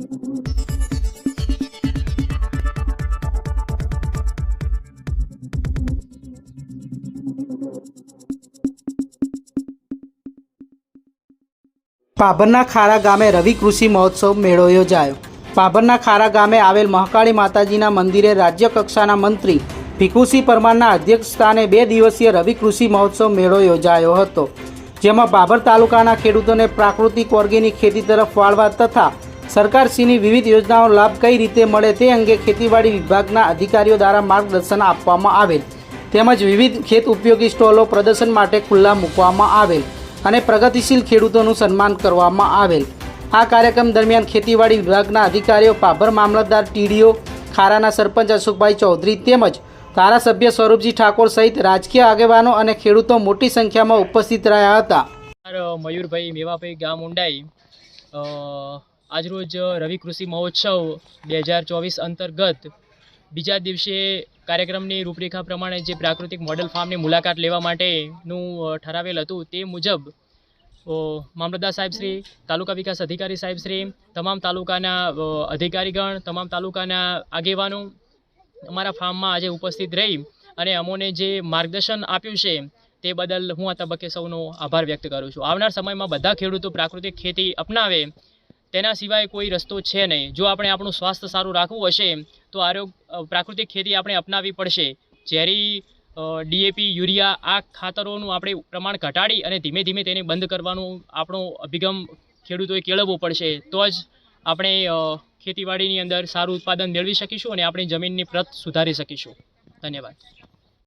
પાભરના ખારા ગામે રવિ કૃષિ મહોત્સવ મેળો યોજાયો. પાભરના ખારા ગામે આવેલ મહાકાળી માતાજીના મંદિરે રાજ્ય કક્ષાના મંત્રી ભીખુસિંહ પરમારના અધ્યક્ષ સ્થાને બે દિવસીય રવિ કૃષિ મહોત્સવ મેળો યોજાયો હતો, જેમાં બાબર તાલુકાના ખેડૂતોને પ્રાકૃતિક ઓર્ગેનિક ખેતી તરફ વાળવા તથા સરકારશ્રીની વિવિધ યોજનાઓનો લાભ કઈ રીતે મળે તે અંગે ખેતીવાડી વિભાગના અધિકારીઓ દ્વારા માર્ગદર્શન આપવામાં આવેલ. તેમજ વિવિધ ખેત ઉપયોગી સ્ટોલો પ્રદર્શન માટે ખુલ્લા મૂકવામાં આવેલ અને પ્રગતિશીલ ખેડૂતોનું સન્માન કરવામાં આવેલ. આ કાર્યક્રમ દરમિયાન ખેતીવાડી વિભાગના અધિકારીઓ પાભર મામલતદાર ટીડીઓ, ખારાના સરપંચ અશોકભાઈ ચૌધરી તેમજ ધારાસભ્ય સ્વરૂપજી ઠાકોર સહિત રાજકીય આગેવાનો અને ખેડૂતો મોટી સંખ્યામાં ઉપસ્થિત રહ્યા હતા. મયુરભાઈ મેવાભાઈ ગામ ઊંડાઈ આજરોજ રવિ કૃષિ મહોત્સવ બે હજાર ચોવીસ અંતર્ગત બીજા દિવસે કાર્યક્રમની રૂપરેખા પ્રમાણે જે પ્રાકૃતિક મોડેલ ફાર્મની મુલાકાત લેવા માટેનું ઠરાવેલ હતું તે મુજબ મામલતદાર સાહેબશ્રી તાલુકા વિકાસ અધિકારી સાહેબશ્રી તમામ તાલુકાના અધિકારીગણ, તમામ તાલુકાના આગેવાનો અમારા ફાર્મમાં આજે ઉપસ્થિત રહી અને અમોને જે માર્ગદર્શન આપ્યું છે તે બદલ હું આ તબક્કે સૌનો આભાર વ્યક્ત કરું છું. આવનાર સમયમાં બધા ખેડૂતો પ્રાકૃતિક ખેતી અપનાવે તેના સિવાય કોઈ રસ્તો છે નહીં. જો આપણે આપણું સ્વાસ્થ્ય સારું રાખવું હશે, તો આરોગ્ય પ્રાકૃતિક ખેતી આપણે અપનાવવી પડશે. ઝેરી ડીએપી યુરિયા આ ખાતરોનું આપણે પ્રમાણ ઘટાડી અને ધીમે ધીમે તેને બંધ કરવાનું આપણો અભિગમ ખેડૂતોએ કેળવવો પડશે. તો જ આપણે ખેતીવાડીની અંદર સારું ઉત્પાદન મેળવી શકીશું અને આપણી જમીનની પ્રત સુધારી શકીશું. ધન્યવાદ.